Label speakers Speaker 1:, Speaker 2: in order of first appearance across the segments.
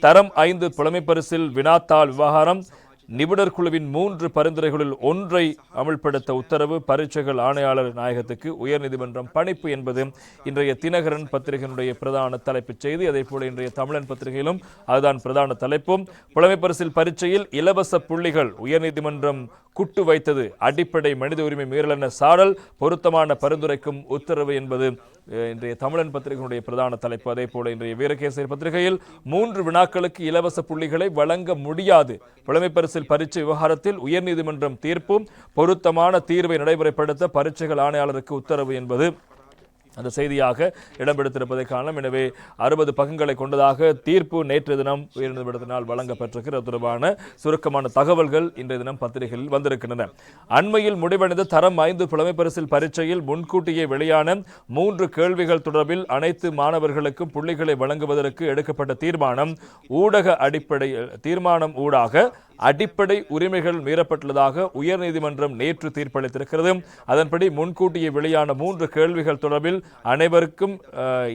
Speaker 1: தரம் ஐந்து புலமை பரிசில் வினாத்தாள் விவகாரம் நிபுணர் குழுவின் மூன்று பரிந்துரைகளில் ஒன்றை அமல்படுத்த உத்தரவு பரீட்சைகள் ஆணையாளர் நாயகத்துக்கு உயர்நீதிமன்றம் பணிப்பு என்பது இன்றைய தினகரன் பத்திரிகையினுடைய பிரதான தலைப்புச் செய்தி. அதே போல இன்றைய தமிழன் பத்திரிகையிலும் அதுதான் பிரதான தலைப்பும். புலமை பரிசில் பரீட்சையில் இலவச புள்ளிகள் உயர்நீதிமன்றம் குட்டு வைத்தது. அடிப்படை மனித உரிமை மீறல் என சாடல் பொருத்தமான பரிந்துரைக்கும் உத்தரவு என்பது இன்றைய தமிழன் பத்திரிகையினுடைய பிரதான தலைப்பு. அதே போல இன்றைய வீரகேசரி பத்திரிகையில் மூன்று வினாக்களுக்கு இலவச புள்ளிகளை வழங்க முடியாது. புலமை பரிசில் பரீட்சை விவகாரத்தில் உயர்நீதிமன்றம் தீர்ப்பும் பொருத்தமான தீர்வை நடைமுறைப்படுத்த பரீட்சைகள் ஆணையாளருக்கு உத்தரவு என்பது அந்த செய்தியாக இடம்பெடுத்திருப்பதை காணலாம். எனவே அறுபது பக்கங்களை கொண்டதாக தீர்ப்பு நேற்று தினம் உயர்நீதிமன்றத்தினால் வழங்கப்பட்டிருக்கிறது தொடர்பான சுருக்கமான தகவல்கள் இன்றைய தினம் பத்திரிகையில் வந்திருக்கின்றன. அண்மையில் முடிவடைந்த தரம் ஐந்து புலமை பரிசில் பரீட்சையில் முன்கூட்டியே வெளியான மூன்று கேள்விகள் தொடர்பில் அனைத்து மாணவர்களுக்கும் புள்ளிகளை வழங்குவதற்கு எடுக்கப்பட்ட தீர்மானம் ஊடக அடிப்படையில் தீர்மானம் ஊடாக அடிப்படை உரிமைகள் மீறப்பட்டுள்ளதாக உயர்நீதிமன்றம் நேற்று தீர்ப்பளித்திருக்கிறது. அதன்படி முன்கூட்டியே வெளியான மூன்று கேள்விகள் தொடர்பில் அனைவருக்கும்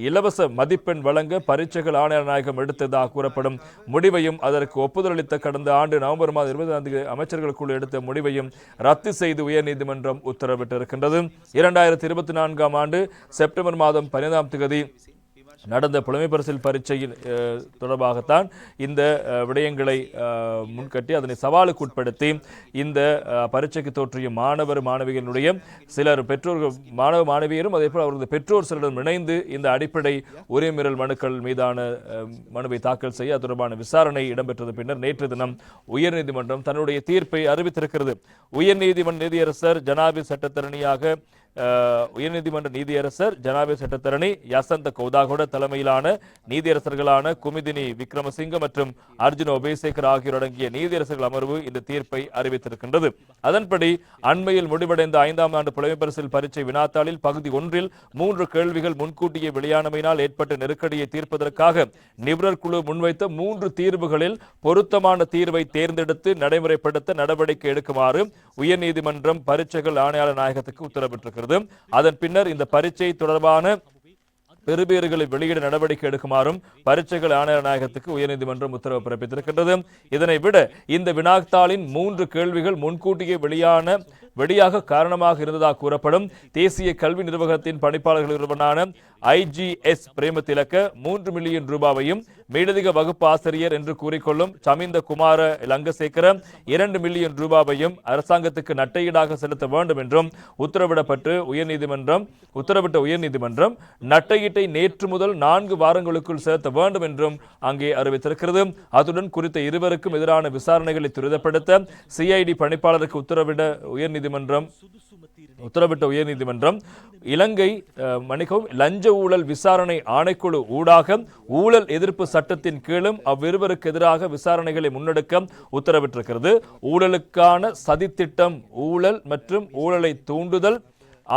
Speaker 1: இலவச மதிப்பெண் வழங்க பரீட்சைகள் ஆணையர் நாயகம் எடுத்ததாக கூறப்படும் முடிவையும் அதற்கு ஒப்புதல் அளித்த கடந்த ஆண்டு நவம்பர் மாதம் இருபதாம் தேதி அமைச்சர்கள் குழு எடுத்த முடிவையும் ரத்து செய்து உயர்நீதிமன்றம் உத்தரவிட்டிருக்கின்றது. இரண்டாயிரத்தி இருபத்தி நான்காம் ஆண்டு செப்டம்பர் மாதம் பதினைந்தாம் தேதி நடந்த புலமை பரிசில் பரீட்சையின் தொடர்பாகத்தான் இந்த விடயங்களை முன்கட்டி அதனை சவாலுக்கு உட்படுத்தி இந்த பரீட்சைக்கு தோற்றிய மாணவர் மாணவிகளுடைய சிலர் பெற்றோர்கள் மாணவ மாணவியரும் அதே போல் அவரது பெற்றோர் சிலரும் இணைந்து இந்த அடிப்படை உரிமீறல் மனுக்கள் மீதான மனுவை தாக்கல் செய்ய அது தொடர்பான விசாரணை இடம்பெற்றது. பின்னர் நேற்று தினம் உயர்நீதிமன்றம் தன்னுடைய தீர்ப்பை அறிவித்திருக்கிறது. உயர்நீதிமன்ற நீதியரசர் ஜனாபி சட்டத்தரணியாக உயர்நீதிமன்ற நீதியரசர் ஜனாபே சட்டத்தரணி யசந்த கௌதாகோட தலைமையிலான நீதியரசர்களான குமிதினி விக்ரமசிங்க மற்றும் அர்ஜுன் உபயசேகர் ஆகியோர் அடங்கிய நீதியரசர்கள் அமர்வு இந்த தீர்ப்பை அறிவித்திருக்கின்றது. அதன்படி அண்மையில் முடிவடைந்த ஐந்தாம் ஆண்டு புலமை பரிசில் பரீட்சை வினாத்தாளில் பகுதி ஒன்றில் மூன்று கேள்விகள் முன்கூட்டியே வெளியானமையினால் ஏற்பட்ட நெருக்கடியை தீர்ப்பதற்காக நிபுணர் குழு முன்வைத்த மூன்று தீர்வுகளில் பொருத்தமான தீர்வை தேர்ந்தெடுத்து நடைமுறைப்படுத்த நடவடிக்கை எடுக்குமாறு உயர்நீதிமன்றம் பரீட்சைகள் ஆணையாளர் நாயகத்துக்கு உத்தரவிட்டிருக்கிறது. அதன் பின்னர் இந்த பரீட்சை தொடர்பான பெறுபேறுகளை வெளியிட நடவடிக்கை எடுக்குமாறும் பரீட்சைகள் ஆணையர் நாயகத்துக்கு உயர்நீதிமன்றம் உத்தரவு பிறப்பித்திருக்கின்றது. இதனை விட இந்த வினாத்தாளின் மூன்று கேள்விகள் முன்கூட்டியே வெளியான வெளியாக காரணமாக இருந்ததாக கூறப்படும் தேசிய கல்வி நிர்வாகத்தின் பணிப்பாளர்கள் ஒருவனான ஐஜிஎஸ் பிரேமத்திலக்க மூன்று மில்லியன் ரூபாவையும் மேலதிக வகுப்பு ஆசிரியர் என்று கூறிக்கொள்ளும் சமிந்த குமார லங்கசேகர இரண்டு மில்லியன் ரூபாவையும் அரசாங்கத்துக்கு நட்டையீடாக செலுத்த வேண்டும் என்றும் உத்தரவிடப்பட்டு உயர்நீதிமன்றம் உத்தரவிட்ட உயர்நீதிமன்றம் நட்டையீட்டை நேற்று முதல் நான்கு வாரங்களுக்குள் செலுத்த வேண்டும் என்றும் அங்கே அறிவித்திருக்கிறது. அத்துடன் குறித்த இருவருக்கும் எதிரான விசாரணைகளை துரிதப்படுத்த சிஐடி பணிப்பாளருக்கு உத்தரவிட உயர்நீதிமன்றம் உத்தரவிட்ட உயர்நீதிமன்றம் இலங்கை மன்னிக்கவும் லஞ்ச ஊழல் விசாரணை ஆணைக்குழு ஊடாக ஊழல் எதிர்ப்பு சட்டத்தின் கீழும் அவ்விருவருக்கு எதிராக விசாரணைகளை முன்னெடுக்க உத்தரவிட்டிருக்கிறது. ஊழலுக்கான சதித்திட்டம் ஊழல் மற்றும் ஊழலை தூண்டுதல்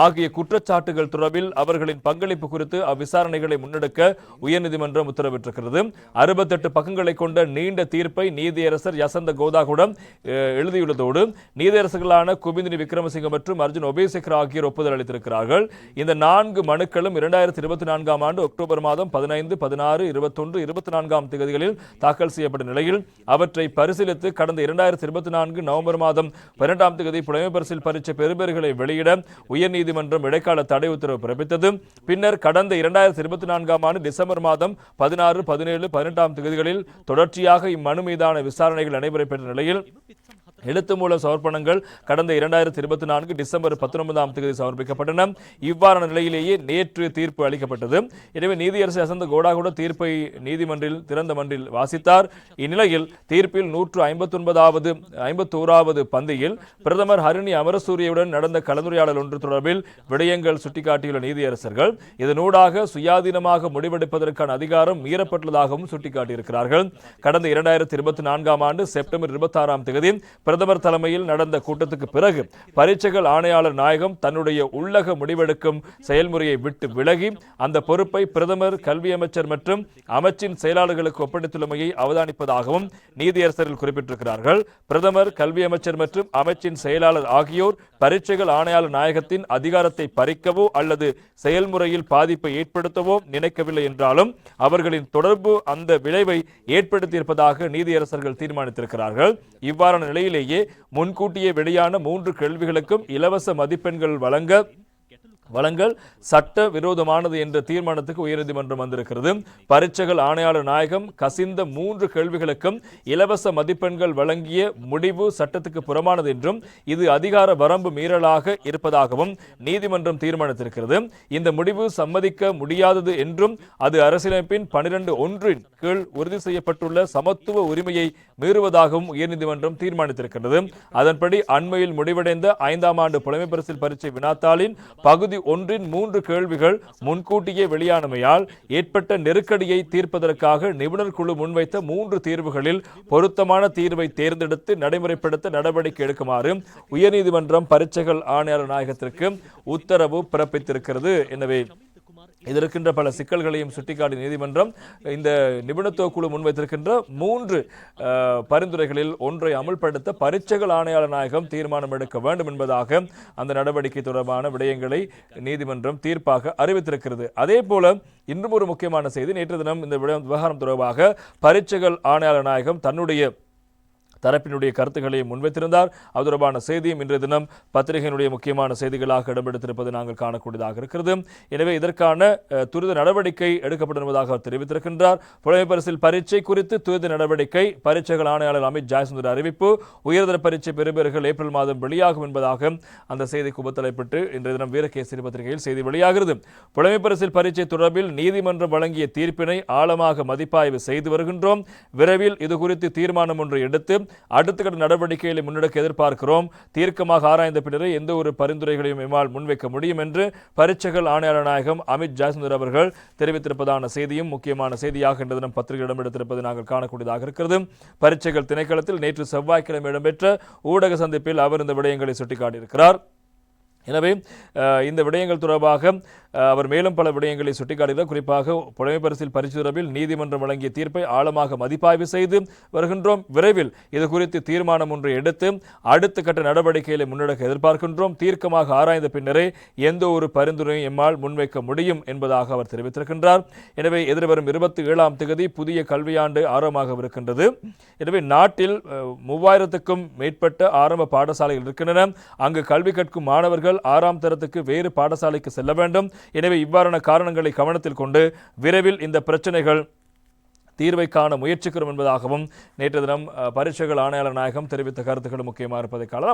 Speaker 1: ஆகிய குற்றச்சாட்டுகள் தொடர்பில் அவர்களின் பங்களிப்பு குறித்து அவ்விசாரணைகளை முன்னெடுக்க உயர்நீதிமன்றம் உத்தரவிட்டிருக்கிறது. அறுபத்தெட்டு பக்கங்களை கொண்ட நீண்ட தீர்ப்பை நீதியரசர் யசந்த கோதாகுடம் எழுதியுள்ளதோடு நீதியரசர்களான குபிந்தினி விக்ரமசிங்க மற்றும் அர்ஜுன் ஒபேசேகர் ஆகியோர் ஒப்புதல் அளித்திருக்கிறார்கள். இந்த நான்கு மனுக்களும் இரண்டாயிரத்தி இருபத்தி நான்காம் ஆண்டு அக்டோபர் மாதம் பதினைந்து பதினாறு இருபத்தொன்று இருபத்தி நான்காம் தேதிகளில் தாக்கல் செய்யப்பட்ட நிலையில் அவற்றை பரிசீலித்து கடந்த இரண்டாயிரத்தி இருபத்தி நான்கு நவம்பர் மாதம் பன்னெண்டாம் தேதி புலமை பரிசில் பரீட்சை பெறுபேறுகளை வெளியிட உயர்நீதிமன்றம் இடைக்கால தடை உத்தரவு பிறப்பித்தது. பின்னர் கடந்த இரண்டாயிரத்தி இருபத்தி நான்காம் ஆண்டு டிசம்பர் மாதம் பதினாறு பதினேழு பதினெட்டாம் தேதிகளில் தொடர்ச்சியாக இம்மனு மீதான விசாரணைகள் நடைபெறப்பெற்ற நிலையில் எழுத்து மூல சமர்ப்பணங்கள் கடந்த இரண்டாயிரத்தி இருபத்தி நான்கு டிசம்பர் பத்தொன்பதாம் தேதி சமர்ப்பிக்கப்பட்டன. இவ்வாறான நிலையிலேயே நேற்று தீர்ப்பு அளிக்கப்பட்டது. எனவே நீதியரசு அசந்த கோடா கூட தீர்ப்பை நீதிமன்றில் திறந்த மன்றில் வாசித்தார். இந்நிலையில் தீர்ப்பில் நூற்று ஐம்பத்தொன்பதாவது ஐம்பத்தோராவது பந்தியில் பிரதமர் ஹரிணி அமரசூரியவுடன் நடந்த கலந்துரையாடல் ஒன்று தொடர்பில் விடயங்கள் சுட்டிக்காட்டியுள்ள நீதியரசர்கள் இதனூடாக சுயாதீனமாக முடிவெடுப்பதற்கான அதிகாரம் மீறப்பட்டுள்ளதாகவும் சுட்டிக்காட்டியிருக்கிறார்கள். கடந்த இரண்டாயிரத்தி இருபத்தி நான்காம் ஆண்டு செப்டம்பர் இருபத்தாறாம் தேதி பிரதமர் தலைமையில் நடந்த கூட்டத்துக்கு பிறகு பரீட்சைகள் ஆணையாளர் நாயகம் தன்னுடைய உள்ளக முடிவெடுக்கும் செயல்முறையை விட்டு விலகி அந்த பொறுப்பை பிரதமர் கல்வி அமைச்சர் மற்றும் அமைச்சின் செயலாளர்களுக்கு ஒப்படைத்துள்ளமையை அவதானிப்பதாகவும் நீதியரசர்கள் குறிப்பிட்டிருக்கிறார்கள். பிரதமர் கல்வி அமைச்சர் மற்றும் அமைச்சின் செயலாளர் ஆகியோர் பரீட்சைகள் ஆணையாளர் நாயகத்தின் அதிகாரத்தை பறிக்கவோ அல்லது செயல்முறையில் பாதிப்பை ஏற்படுத்தவோ நினைக்கவில்லை என்றாலும் அவர்களின் தொடர்பு அந்த விளைவை ஏற்படுத்தியிருப்பதாக நீதியரசர்கள் தீர்மானித்திருக்கிறார்கள். இவ்வாறான நிலையிலே நேரத்திலேயே முன்கூட்டியே வெளியான மூன்று கேள்விகளுக்கும் இலவச மதிப்பெண்கள் வழங்க வழங்கல் சட்ட விரோதமானது என்ற தீர்மானத்துக்கு உயர்நீதிமன்றம் வந்திருக்கிறது. பரீட்சைகள் ஆணையாளர் நாயகம் கசிந்த மூன்று கேள்விகளுக்கும் இலவச மதிப்பெண்கள் வழங்கிய முடிவு சட்டத்துக்கு புறமானது என்றும் இது அதிகார வரம்பு மீறலாக இருப்பதாகவும் நீதிமன்றம் தீர்மானித்திருக்கிறது. இந்த முடிவு சம்மதிக்க முடியாதது என்றும் அது அரசியலமைப்பின் பனிரெண்டு ஒன்றின் கீழ் உறுதி செய்யப்பட்டுள்ள சமத்துவ உரிமையை மீறுவதாகவும் உயர்நீதிமன்றம் தீர்மானித்திருக்கிறது. அதன்படி அண்மையில் முடிவடைந்த ஐந்தாம் ஆண்டு புலமை பரிசில் பரீட்சை வினாத்தாளின் பகுதி ஒன்றின் மூன்று கேள்விகள் முன்கூட்டியே வெளியானமையால் ஏற்பட்ட நெருக்கடியை தீர்ப்பதற்காக நிபுணர் குழு முன்வைத்த மூன்று தீர்வுகளில் பொருத்தமான தீர்வை தேர்ந்தெடுத்து நடைமுறைப்படுத்த நடவடிக்கை எடுக்குமாறு உயர்நீதிமன்றம் பரீட்சைகள் ஆணையாளர் நாயகத்திற்கு உத்தரவு பிறப்பித்திருக்கிறது. எனவே இதில் இருக்கின்ற பல சிக்கல்களையும் சுட்டிக்காட்டி நீதிமன்றம் இந்த நிபுணத்துவ குழு முன்வைத்திருக்கின்ற மூன்று பரிந்துரைகளில் ஒன்றை அமுல்படுத்த பரீட்சைகள் ஆணையாளர் நாயகம் தீர்மானம் எடுக்க வேண்டும் என்பதாக அந்த நடவடிக்கை தொடர்பான விடயங்களை நீதிமன்றம் தீர்ப்பாக அறிவித்திருக்கிறது. அதே போல இன்னும் ஒரு முக்கியமான செய்தி நேற்று தினம் இந்த விட- விவகாரம் தொடர்பாக பரீட்சைகள் ஆணையாளர் நாயகம் தன்னுடைய தரப்பினுடைய கருத்துக்களை முன்வைத்திருந்தார். அது தொடர்பான செய்தியும் இன்றைய தினம் பத்திரிகையினுடைய முக்கியமான செய்திகளாக இடம்பெடுத்திருப்பது நாங்கள் காணக்கூடியதாக இருக்கிறது. எனவே இதற்கான துரித நடவடிக்கை எடுக்கப்படும் என்பதாக அவர் தெரிவித்திருக்கின்றார். புலமை பரிசில் பரீட்சை குறித்து துரித நடவடிக்கை பரீட்சைகள் ஆணையாளர் அமித் ஜாய்சுந்தர் அறிவிப்பு உயர்தர பரீட்சை பெறுபேறுகள் ஏப்ரல் மாதம் வெளியாகும் என்பதாக அந்த செய்தி குபத்தலைப்பட்டு இன்றைய தினம் வீரகேசரி பத்திரிகையில் செய்தி வெளியாகிறது. புலமை பரிசில் பரீட்சை தொடர்பில் நீதிமன்றம் வழங்கிய தீர்ப்பினை ஆழமாக மதிப்பாய்வு செய்து வருகின்றோம். விரைவில் இது குறித்து தீர்மானம் ஒன்று எடுத்து அடுத்த கட்ட நடவடிக்கைகளை முன்னெடுக்க எதிர்பார்க்கிறோம். தீர்க்கமாக ஆராய்ந்த பின்னரே எந்த ஒரு பரிந்துரைகளையும் எம்மால் முன்வைக்க முடியும் என்று பரீட்சைகள் ஆணையாளர் நாயகம் அமித் ஜாய்சந்தர் அவர்கள் தெரிவித்திருப்பதான செய்தியும் முக்கியமான செய்தியாக இன்று தினம் பத்திரிகை இடம்பெடுத்திருப்பது நாங்கள் காணக்கூடியதாக இருக்கிறது. பரீட்சைகள் திணைக்களத்தில் நேற்று செவ்வாய்க்கிழமை இடம்பெற்ற ஊடக சந்திப்பில் அவர் இந்த விடயங்களை சுட்டிக்காட்டியிருக்கிறார். எனவே இந்த விடயங்கள் தொடர்பாக அவர் மேலும் பல விடயங்களை சுட்டிக்காட்டுகிறார் குறிப்பாக புலமை பரிசில் நீதிமன்றம் வழங்கிய தீர்ப்பை ஆழமாக மதிப்பாய்வு செய்து வருகின்றோம். விரைவில் இது குறித்து தீர்மானம் ஒன்றை எடுத்து அடுத்த கட்ட நடவடிக்கைகளை முன்னெடுக்க எதிர்பார்க்கின்றோம். தீர்க்கமாக ஆராய்ந்த பின்னரே எந்த ஒரு பரிந்துரையும் எம்மால் முன்வைக்க முடியும் என்பதாக அவர் தெரிவித்திருக்கின்றார். எனவே எதிர்வரும் இருபத்தி ஏழாம் தேதி புதிய கல்வியாண்டு ஆரம்பமாகவிருக்கின்றது. எனவே நாட்டில் மூவாயிரத்துக்கும் மேற்பட்ட ஆரம்ப பாடசாலைகள் இருக்கின்றன. அங்கு கல்வி கற்கும் மாணவர்கள் ஆறாம் தரத்துக்கு வேறு பாடசாலைக்கு செல்ல வேண்டும். எனவே இவ்வாறான காரணங்களை கவனத்தில் கொண்டு விரைவில் இந்த பிரச்சனைகள் தீர்வை காண முயற்சிக்கிறோம் என்பதாகவும் நேற்று தினம் பரீட்சைகள் ஆணையாளர் நாயகம் தெரிவித்த கருத்துக்கள் முக்கியமாக இருப்பதை காணலாம்.